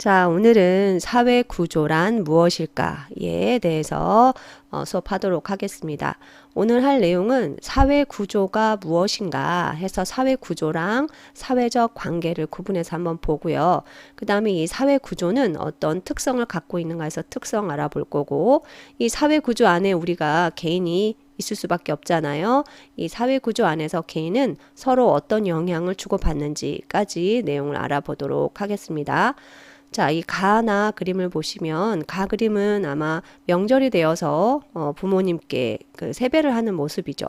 자, 오늘은 사회 구조란 무엇일까에 대해서 어, 수업하도록 하겠습니다. 오늘 할 내용은 사회 구조가 무엇인가 해서 사회 구조랑 사회적 관계를 구분해서 한번 보고요. 그 다음에 이 사회 구조는 어떤 특성을 갖고 있는가 해서 특성 알아볼 거고, 이 사회 구조 안에 우리가 개인이 있을 수밖에 없잖아요. 이 사회 구조 안에서 개인은 서로 어떤 영향을 주고받는지까지 내용을 알아보도록 하겠습니다. 자, 이 가나 그림을 보시면 가 그림은 아마 명절이 되어서 어, 부모님께 그 세배를 하는 모습이죠.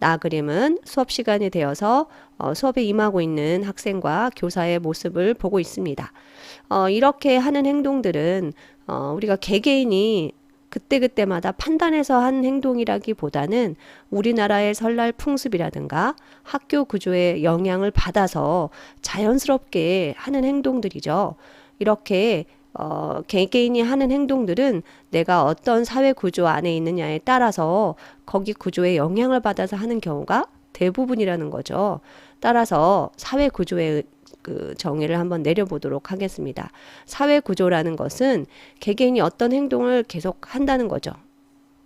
나 그림은 수업 시간이 되어서 어, 수업에 임하고 있는 학생과 교사의 모습을 보고 있습니다. 어, 이렇게 하는 행동들은 어, 우리가 개개인이 그때그때마다 판단해서 한 행동이라기보다는 우리나라의 설날 풍습이라든가 학교 구조의 영향을 받아서 자연스럽게 하는 행동들이죠. 이렇게 어, 개개인이 하는 행동들은 내가 어떤 사회 구조 안에 있느냐에 따라서 거기 구조에 영향을 받아서 하는 경우가 대부분이라는 거죠. 따라서 사회 구조의 그 정의를 한번 내려보도록 하겠습니다. 사회 구조라는 것은 개개인이 어떤 행동을 계속 한다는 거죠.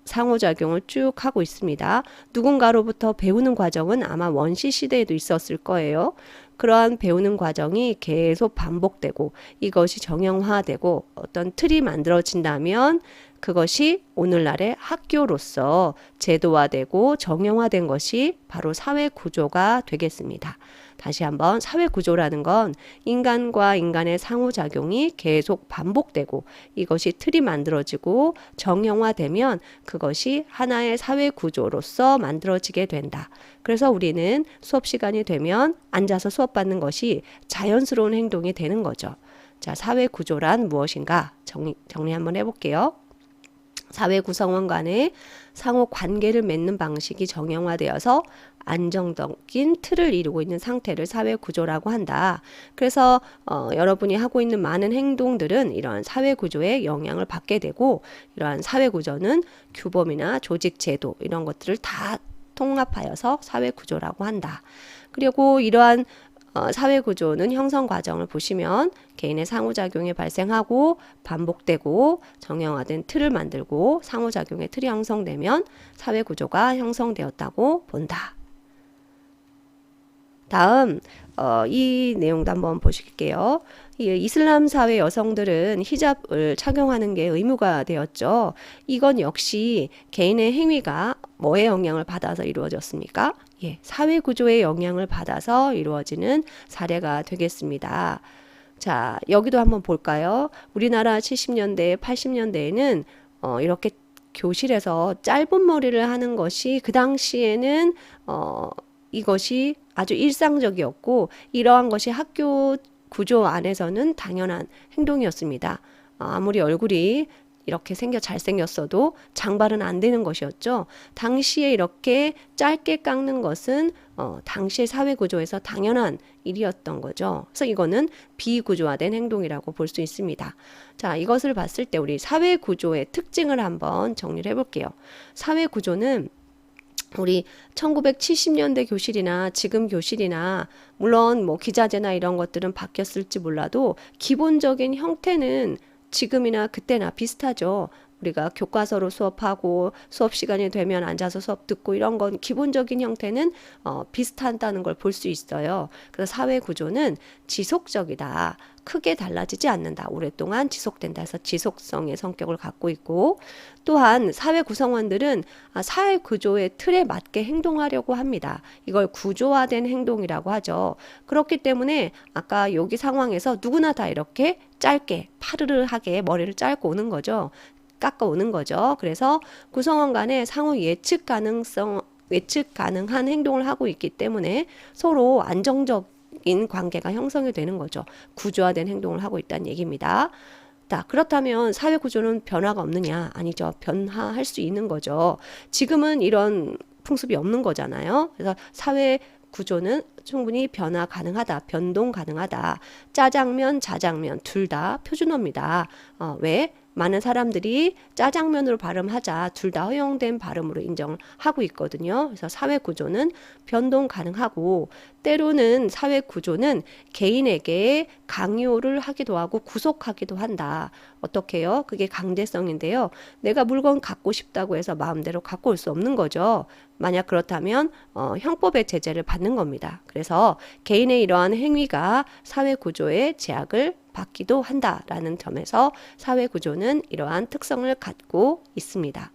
상호작용을 쭉 하고 있습니다. 누군가로부터 배우는 과정은 아마 원시 시대에도 있었을 거예요. 그러한 배우는 과정이 계속 반복되고 이것이 정형화되고 어떤 틀이 만들어진다면 그것이 오늘날의 학교로서 제도화되고 정형화된 것이 바로 사회 구조가 되겠습니다. 다시 한번 사회 구조라는 건 인간과 인간의 상호작용이 계속 반복되고 이것이 틀이 만들어지고 정형화되면 그것이 하나의 사회 구조로서 만들어지게 된다. 그래서 우리는 수업 시간이 되면 앉아서 수업 받는 것이 자연스러운 행동이 되는 거죠. 자, 사회 구조란 무엇인가 정리, 정리 한번 해볼게요. 사회 구성원 간의 상호 관계를 맺는 방식이 정형화되어서 안정적인 틀을 이루고 있는 상태를 사회 구조라고 한다. 그래서 어, 여러분이 하고 있는 많은 행동들은 이러한 사회 구조에 영향을 받게 되고 이러한 사회 구조는 규범이나 조직 제도 이런 것들을 다 통합하여서 사회 구조라고 한다. 그리고 이러한 어, 사회 구조는 형성 과정을 보시면 개인의 상호작용이 발생하고 반복되고 정형화된 틀을 만들고 상호작용의 틀이 형성되면 사회 구조가 형성되었다고 본다. 다음 어, 이 내용도 한번 보실게요. 이 이슬람 사회 여성들은 히잡을 착용하는 게 의무가 되었죠. 이건 역시 개인의 행위가 뭐에 영향을 받아서 이루어졌습니까? 예, 사회 구조의 영향을 받아서 이루어지는 사례가 되겠습니다. 자, 여기도 한번 볼까요? 우리나라 70년대, 80년대에는 어, 이렇게 교실에서 짧은 머리를 하는 것이 그 당시에는 어, 이것이 아주 일상적이었고 이러한 것이 학교 구조 안에서는 당연한 행동이었습니다. 어, 아무리 얼굴이 이렇게 생겨 잘생겼어도 장발은 안 되는 것이었죠. 당시에 이렇게 짧게 깎는 것은 어, 당시의 사회 구조에서 당연한 일이었던 거죠. 그래서 이거는 비구조화된 행동이라고 볼 수 있습니다. 자, 이것을 봤을 때 우리 사회 구조의 특징을 한번 정리를 해볼게요. 사회 구조는 우리 1970년대 교실이나 지금 교실이나 물론 뭐 기자재나 이런 것들은 바뀌었을지 몰라도 기본적인 형태는 지금이나 그때나 비슷하죠. 우리가 교과서로 수업하고 수업 시간이 되면 앉아서 수업 듣고 이런 건 기본적인 형태는 어, 비슷하다는 걸 볼 수 있어요. 그래서 사회 구조는 지속적이다. 크게 달라지지 않는다. 오랫동안 지속된다 해서 지속성의 성격을 갖고 있고 또한 사회 구성원들은 아, 사회 구조의 틀에 맞게 행동하려고 합니다. 이걸 구조화된 행동이라고 하죠. 그렇기 때문에 아까 여기 상황에서 누구나 다 이렇게 짧게 파르르하게 머리를 짧고 오는 거죠. 깎아 오는 거죠. 그래서 구성원 간의 상호 예측 가능성 예측 가능한 행동을 하고 있기 때문에 서로 안정 적인 관계가 형성이 되는 거죠. 구조화된 행동을 하고 있다는 얘기입니다. 자, 그렇다면 사회 구조는 변화가 없느냐? 아니죠. 변화할 수 있는 거죠. 지금은 이런 풍습이 없는 거잖아요. 그래서 사회 구조는 충분히 변화 가능하다, 변동 가능하다. 짜장면, 자장면 둘 다 표준어입니다. 어, 왜? 많은 사람들이 짜장면으로 발음하자 둘 다 허용된 발음으로 인정을 하고 있거든요. 그래서 사회 구조는 변동 가능하고 때로는 사회 구조는 개인에게 강요를 하기도 하고 구속하기도 한다. 어떻게요? 그게 강제성인데요. 내가 물건 갖고 싶다고 해서 마음대로 갖고 올 수 없는 거죠. 만약 그렇다면 어, 형법의 제재를 받는 겁니다. 그래서 개인의 이러한 행위가 사회 구조의 제약을 받기도 한다라는 점에서 사회 구조는 이러한 특성을 갖고 있습니다.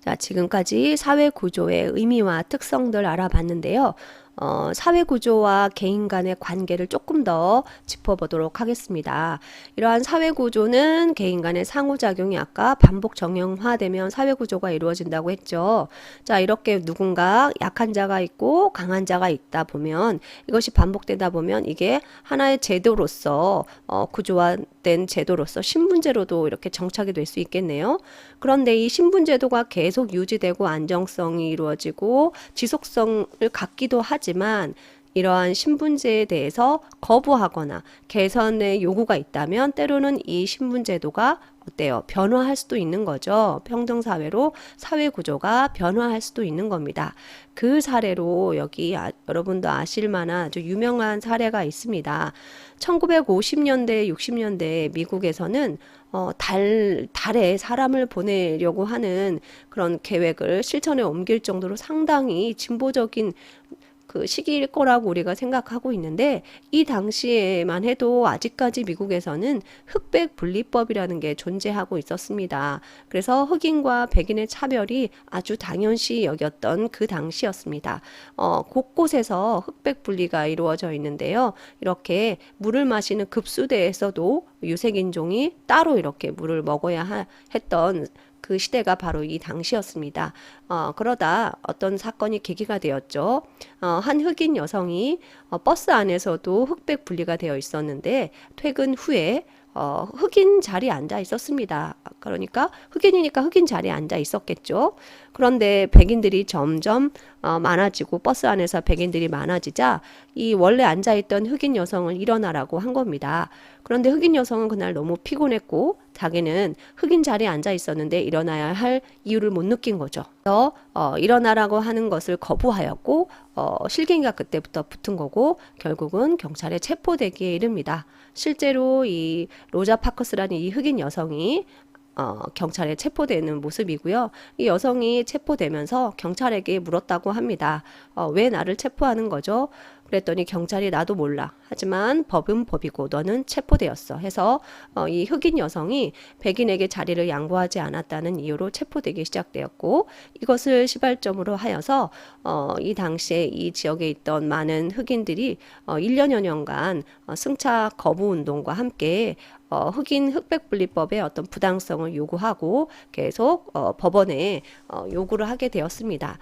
자, 지금까지 사회 구조의 의미와 특성들 알아봤는데요. 어, 사회 구조와 개인 간의 관계를 조금 더 짚어보도록 하겠습니다. 이러한 사회 구조는 개인 간의 상호작용이 아까 반복 정형화되면 사회 구조가 이루어진다고 했죠. 자, 이렇게 누군가 약한 자가 있고 강한 자가 있다 보면 이것이 반복되다 보면 이게 하나의 제도로서 어, 구조화된 제도로서 신분제로도 이렇게 정착이 될 수 있겠네요. 그런데 이 신분제도가 계속 유지되고 안정성이 이루어지고 지속성을 갖기도 하지 만 이러한 신분제에 대해서 거부하거나 개선의 요구가 있다면 때로는 이 신분제도가 어때요? 변화할 수도 있는 거죠. 평등 사회로 사회 구조가 변화할 수도 있는 겁니다. 그 사례로 여기 아, 여러분도 아실 만한 아주 유명한 사례가 있습니다. 1950년대, 60년대 미국에서는 어, 달, 달에 사람을 보내려고 하는 그런 계획을 실천에 옮길 정도로 상당히 진보적인 그 시기일 거라고 우리가 생각하고 있는데 이 당시에만 해도 아직까지 미국에서는 흑백 분리법이라는 게 존재하고 있었습니다. 그래서 흑인과 백인의 차별이 아주 당연시 여겼던 그 당시였습니다. 어, 곳곳에서 흑백 분리가 이루어져 있는데요. 이렇게 물을 마시는 급수대에서도 유색인종이 따로 이렇게 물을 먹어야 하, 했던 그 시대가 바로 이 당시였습니다. 어, 그러다 어떤 사건이 계기가 되었죠. 어, 한 흑인 여성이 어, 버스 안에서도 흑백 분리가 되어 있었는데 퇴근 후에 어, 흑인 자리에 앉아 있었습니다. 그러니까 흑인이니까 흑인 자리에 앉아 있었겠죠. 그런데 백인들이 점점 어, 많아지고 버스 안에서 백인들이 많아지자 이 원래 앉아 있던 흑인 여성을 일어나라고 한 겁니다. 그런데 흑인 여성은 그날 너무 피곤했고 자기는 흑인 자리에 앉아 있었는데 일어나야 할 이유를 못 느낀 거죠. 그래서 어, 일어나라고 하는 것을 거부하였고 어, 실갱이가 그때부터 붙은 거고 결국은 경찰에 체포되기에 이릅니다. 실제로 이 로자 파커스라는 이 흑인 여성이 어, 경찰에 체포되는 모습이고요. 이 여성이 체포되면서 경찰에게 물었다고 합니다. 어, 왜 나를 체포하는 거죠? 그랬더니 경찰이 나도 몰라. 하지만 법은 법이고 너는 체포되었어. 해서 어, 이 흑인 여성이 백인에게 자리를 양보하지 않았다는 이유로 체포되기 시작되었고 이것을 시발점으로 하여서 어, 이 당시에 이 지역에 있던 많은 흑인들이 어, 1년여 년간 어, 승차 거부 운동과 함께 어, 흑인 흑백분리법의 어떤 부당성을 요구하고 계속 어, 법원에 어, 요구를 하게 되었습니다.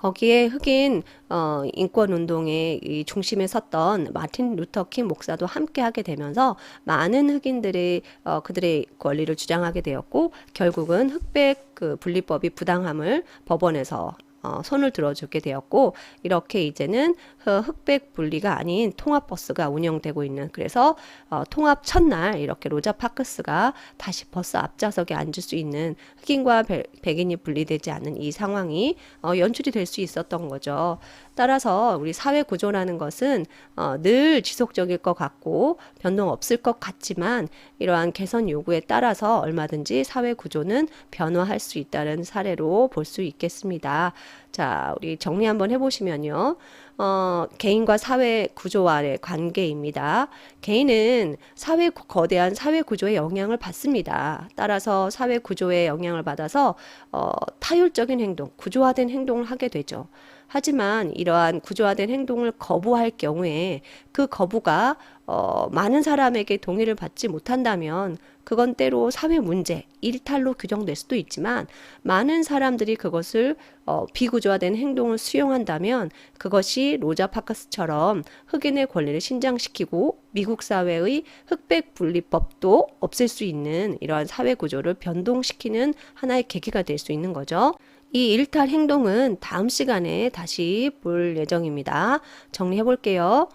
거기에 흑인 어, 인권 운동의 이 중심에 섰던 마틴 루터 킹 목사도 함께 하게 되면서 많은 흑인들이 어, 그들의 권리를 주장하게 되었고 결국은 흑백 그 분리법이 부당함을 법원에서 어, 손을 들어주게 되었고 이렇게 이제는 흑백 분리가 아닌 통합 버스가 운영되고 있는 그래서 어, 통합 첫날 이렇게 로자 파크스가 다시 버스 앞좌석에 앉을 수 있는 흑인과 배, 백인이 분리되지 않는 이 상황이 어, 연출이 될 수 있었던 거죠. 따라서 우리 사회 구조라는 것은 어, 늘 지속적일 것 같고 변동 없을 것 같지만 이러한 개선 요구에 따라서 얼마든지 사회 구조는 변화할 수 있다는 사례로 볼 수 있겠습니다. 자, 우리 정리 한번 해보시면요. 어, 개인과 사회 구조와의 관계입니다. 개인은 사회 거대한 사회 구조의 영향을 받습니다. 따라서 사회 구조의 영향을 받아서 어, 타율적인 행동, 구조화된 행동을 하게 되죠. 하지만 이러한 구조화된 행동을 거부할 경우에 그 거부가 어, 많은 사람에게 동의를 받지 못한다면 그건 때로 사회 문제, 일탈로 규정될 수도 있지만 많은 사람들이 그것을 어, 비구조화된 행동을 수용한다면 그것이 로자 파커스처럼 흑인의 권리를 신장시키고 미국 사회의 흑백 분리법도 없앨 수 있는 이러한 사회 구조를 변동시키는 하나의 계기가 될 수 있는 거죠. 이 일탈 행동은 다음 시간에 다시 볼 예정입니다. 정리해 볼게요.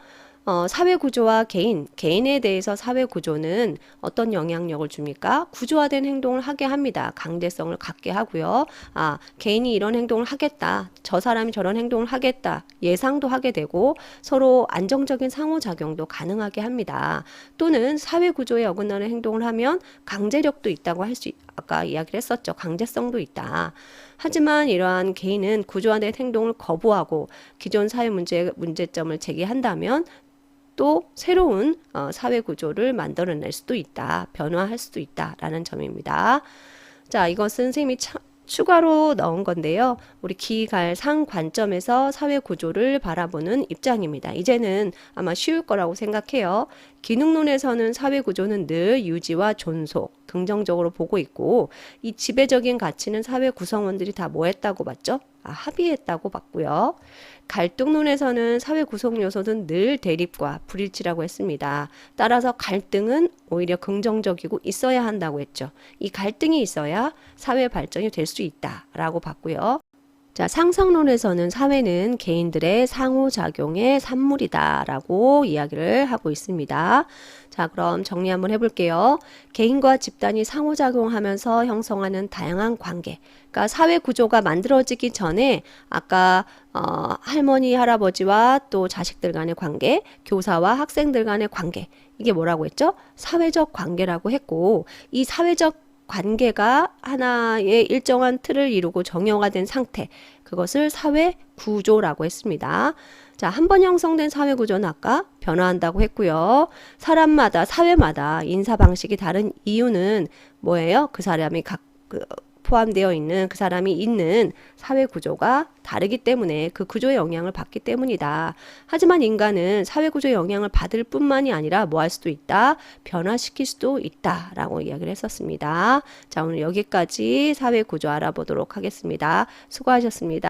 어, 사회 구조와 개인, 개인에 대해서 사회 구조는 어떤 영향력을 줍니까? 구조화된 행동을 하게 합니다. 강제성을 갖게 하고요. 아, 개인이 이런 행동을 하겠다. 저 사람이 저런 행동을 하겠다. 예상도 하게 되고 서로 안정적인 상호작용도 가능하게 합니다. 또는 사회 구조에 어긋나는 행동을 하면 강제력도 있다고 할 수, 아까 이야기를 했었죠. 강제성도 있다. 하지만 이러한 개인은 구조화된 행동을 거부하고 기존 사회 문제, 문제점을 제기한다면 또 새로운 어, 사회 구조를 만들어낼 수도 있다. 변화할 수도 있다라는 점입니다. 자, 이것은 선생님이 차, 추가로 넣은 건데요. 우리 기갈상 관점에서 사회 구조를 바라보는 입장입니다. 이제는 아마 쉬울 거라고 생각해요. 기능론에서는 사회 구조는 늘 유지와 존속, 긍정적으로 보고 있고 이 지배적인 가치는 사회 구성원들이 다 뭐 했다고 봤죠? 아, 합의했다고 봤고요. 갈등론에서는 사회 구성 요소는 늘 대립과 불일치라고 했습니다. 따라서 갈등은 오히려 긍정적이고 있어야 한다고 했죠. 이 갈등이 있어야 사회 발전이 될 수 있다라고 봤고요. 자, 상성론에서는 사회는 개인들의 상호작용의 산물이다라고 이야기를 하고 있습니다. 자, 그럼 정리 한번 해볼게요. 개인과 집단이 상호작용하면서 형성하는 다양한 관계. 그러니까 사회 구조가 만들어지기 전에 아까 어, 할머니, 할아버지와 또 자식들 간의 관계, 교사와 학생들 간의 관계. 이게 뭐라고 했죠? 사회적 관계라고 했고, 이 사회적 관계가 하나의 일정한 틀을 이루고 정형화 된 상태. 그것을 사회 구조라고 했습니다. 자, 한 번 형성된 사회 구조는 아까 변화한다고 했고요. 사람마다, 사회마다 인사 방식이 다른 이유는 뭐예요? 그 사람이 각, 그, 포함되어 있는 그 사람이 있는 사회 구조가 다르기 때문에 그 구조의 영향을 받기 때문이다. 하지만 인간은 사회 구조의 영향을 받을 뿐만이 아니라 뭐 할 수도 있다. 변화시킬 수도 있다 라고 이야기를 했었습니다. 자, 오늘 여기까지 사회 구조 알아보도록 하겠습니다. 수고하셨습니다.